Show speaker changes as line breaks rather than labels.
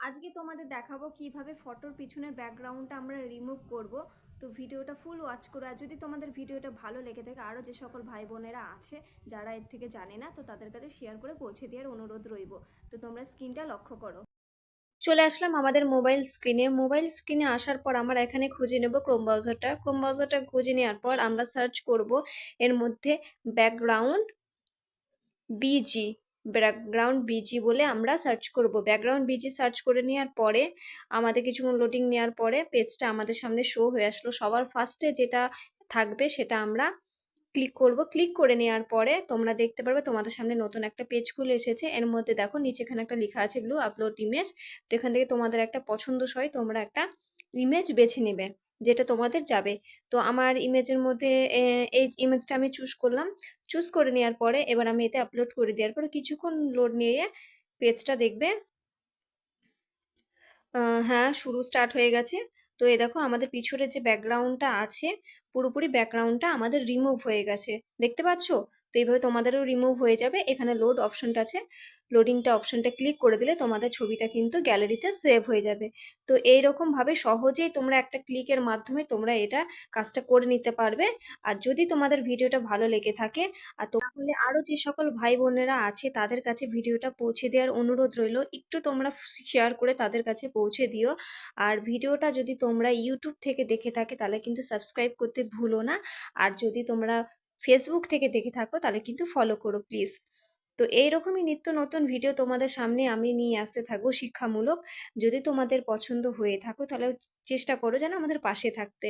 আজকে তোমাদের দেখাবো কীভাবে ফটোর পিছনের ব্যাকগ্রাউন্ডটা আমরা রিমুভ করব। তো ভিডিওটা ফুল ওয়াচ করো, আর যদি তোমাদের ভিডিওটা ভালো লেগে থাকে, আরও যে সকল ভাই বোনেরা আছে, যারা এর থেকে জানে না, তো তাদের কাছে শেয়ার করে পৌঁছে দেওয়ার অনুরোধ রইব। তো তোমরা স্ক্রিনটা লক্ষ্য করো। চলে আসলাম আমাদের মোবাইল স্ক্রিনে মোবাইল স্ক্রিনে আসার পর আমরা এখানে খুঁজে নেব ক্রোম ব্রাউজারটা ক্রোম ব্রাউজারটা খুঁজে নেওয়ার পর আমরা সার্চ করব এর মধ্যে ব্যাকগ্রাউন্ড বিজি ব্যাকগ্রাউন্ড বিজি বলে আমরা সার্চ করব। ব্যাকগ্রাউন্ড বিজি সার্চ করে নেওয়ার পরে, আমাদের কিছুক্ষণ লোডিং নেওয়ার পরে পেজটা আমাদের সামনে শো হয়ে আসলো। সবার ফার্স্টে যেটা থাকবে সেটা আমরা ক্লিক করব। ক্লিক করে নেওয়ার পরে তোমরা দেখতে পারবে তোমাদের সামনে নতুন একটা পেজ খুলে এসেছে। এর মধ্যে দেখো, নিচে এখানে একটা লেখা আছে ব্লু আপলোড ইমেজ তো এখান থেকে তোমাদের একটা পছন্দসই তোমরা একটা ইমেজ বেছে নেবে। যেটা তোমাদের যাবে। তো আমার ইমেজের মধ্যে এই ইমেজটা আমি চুজ করলাম। চুজ করে নেওয়ার পরে এবার আমি এতে আপলোড করে দেওয়ার পরে কিছুক্ষণ লোড নিয়ে পেজটা দেখবে। হ্যাঁ শুরু স্টার্ট হয়ে গেছে। তো এ দেখো আমাদের পিছনের যে ব্যাকগ্রাউন্ডটা আছে, পুরোপুরি ব্যাকগ্রাউন্ডটা আমাদের রিমুভ হয়ে গেছে। দেখতে পাচ্ছো? তো এইভাবে তোমাদেরও রিমুভ হয়ে যাবে। এখানে লোড অপশনটা আছে। লোডিংটা অপশনটা ক্লিক করে দিলে তোমাদের ছবিটা কিন্তু গ্যালারিতে সেভ হয়ে যাবে। তো এইরকম ভাবে সহজেই তোমরা একটা ক্লিকের মাধ্যমে তোমরা এটা কাজটা করে নিতে পারবে। আর যদি তোমাদের ভিডিওটা ভালো লেগে থাকে, আর তাহলে আরও যে সকল ভাই বোনেরা আছে, তাদের কাছে ভিডিওটা পৌঁছে দেওয়ার অনুরোধ রইল, একটু তোমরা শেয়ার করে তাদের কাছে পৌঁছে দিও। আর ভিডিওটা যদি তোমরা ইউটিউব থেকে দেখে থাকে, তাহলে কিন্তু সাবস্ক্রাইব করতে ভুলো না। আর যদি তোমরা ফেসবুক থেকে দেখে থাকো, তাহলে কিন্তু ফলো করো প্লিজ তো এইরকমই নিত্য নতুন ভিডিও তোমাদের সামনে আমি নিয়ে আসতে থাকব শিক্ষামূলক। যদি তোমাদের পছন্দ হয়ে থাকো, তাহলে চেষ্টা করো যেন আমাদের পাশে থাকতে।